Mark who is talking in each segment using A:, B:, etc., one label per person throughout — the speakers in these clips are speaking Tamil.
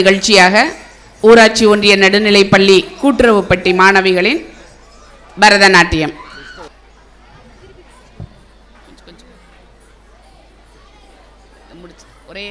A: நிகழ்ச்சியாக ஊராட்சி ஒன்றிய நடுநிலைப்பள்ளி கூட்டுறவுப்பட்டி மாணவிகளின் பரதநாட்டியம். ஒரே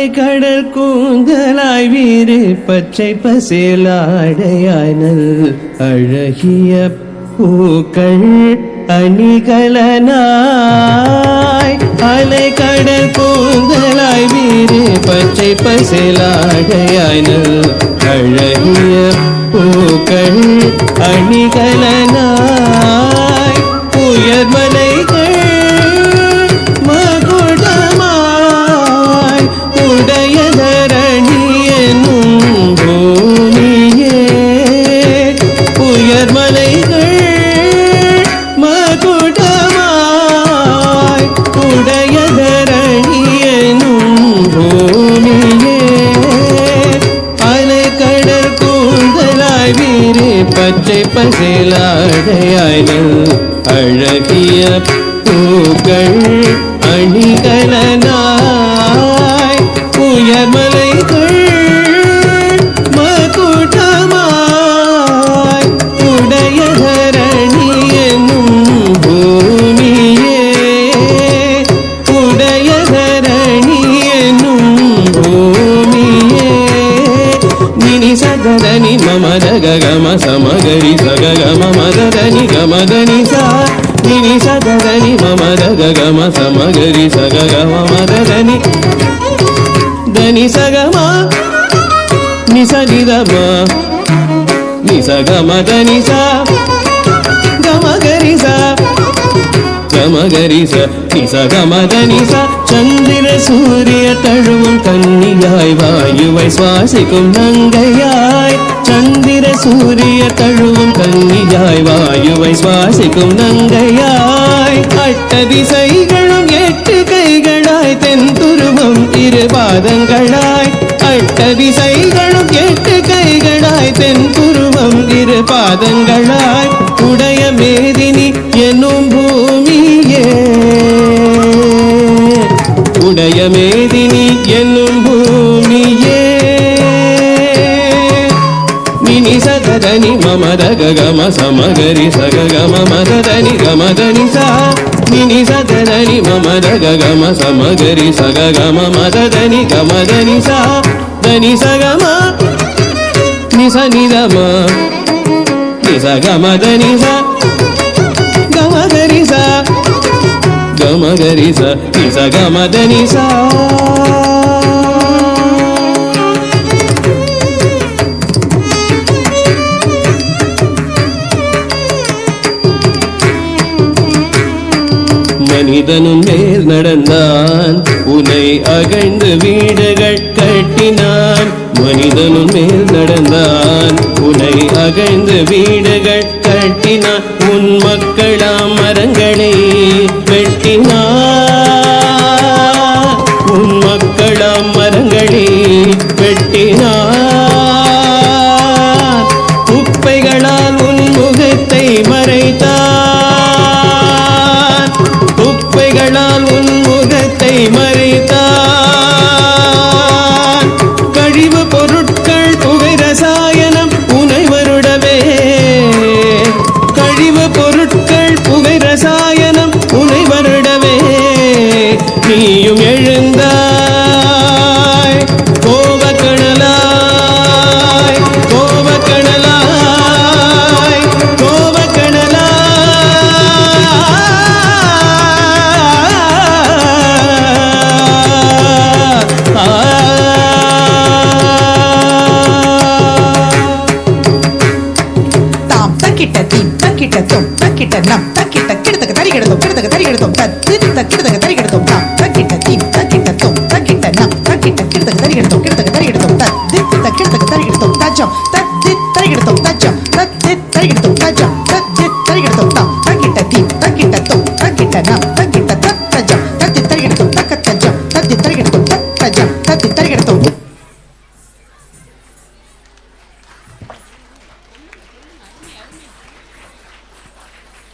B: அலை கடல் கூந்தலாய் வீறு பச்சை பசேலாடையாய் நல் அழகிய பூக்கள் அணிகலனாய். அலை கடல் கூந்தலாய் வீறு பச்சை பசேலாடையாய் நல் அழகிய பூக்கள் அணிகலனாய். உயர்மலை பச்சை பசிலாடையாய் நல் அழகிய பூக்கள் அணிகலனாய் గదని మమ దగ గమ సమగరి సగ గమ మదని గమ గని సా. దిని సగదని మమ దగ గమ సమగరి సగ గమ మదని దని సగమా నిసగిదమా నిసగమ దని సా. గమ గరి సా. கமகரிச நிசகமதனிச சந்திர சூரிய தழுவும் கண்ணியாய் வாயுவை சுவாசிக்கும் நங்கையாய் சந்திர சூரிய தழுவும் கண்ணியாய் வாயுவை சுவாசிக்கும் நங்கையாய் அட்ட திசைகளும் எட்டு கைகளாய் தென் துருவம் இரு பாதங்களாய் அட்ட திசைகளும் எட்டு கைகளாய் தென் துருவம் இரு பாதங்களாய் உடைய மேதி உடைய மேதினி என்னும் பூமியே நினி சததனி மமத கம சமகரி சககம மததனி கமதனி சா நினி சததனி மமத கம சமகரி சககம மததனி கமதனி சா தனி சகம நிச நிதம நிச கமதனி சா கமதனி சா கமகரி ச நிச கமதனி மனிதனும் மேல் நடந்தான் உனை அகழ்ந்து வீடுகள் கட்டினான். மனிதனும் மேல் நடந்தான் உனை அகழ்ந்து வீடு மரங்களே
C: தக்கிட்ட நம் தக்கிட்ட கிடத்துக்கு தறி கிடத்தோம் கிடத்துக்கு தறி கிடத்தோம். தத்தி கிடத்துக்கு தறி கிடத்தோம். நாம் தக்கிட்ட தீ தக்கிட்ட தோம் தக்கிட்ட நம் தக்கிட்ட கிடத்துக்கு தறி கிடத்தோம் கிடத்துக்கு தறி கிடத்தோம். தத்தி தக்கிடத்தக்க தறி கிடத்தோம். தச்சம் தத்தி தறி கிடத்தோம். தச்சம் தத்தி தறி கிடத்தோம். தச்சம் தத்தி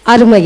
D: அருமை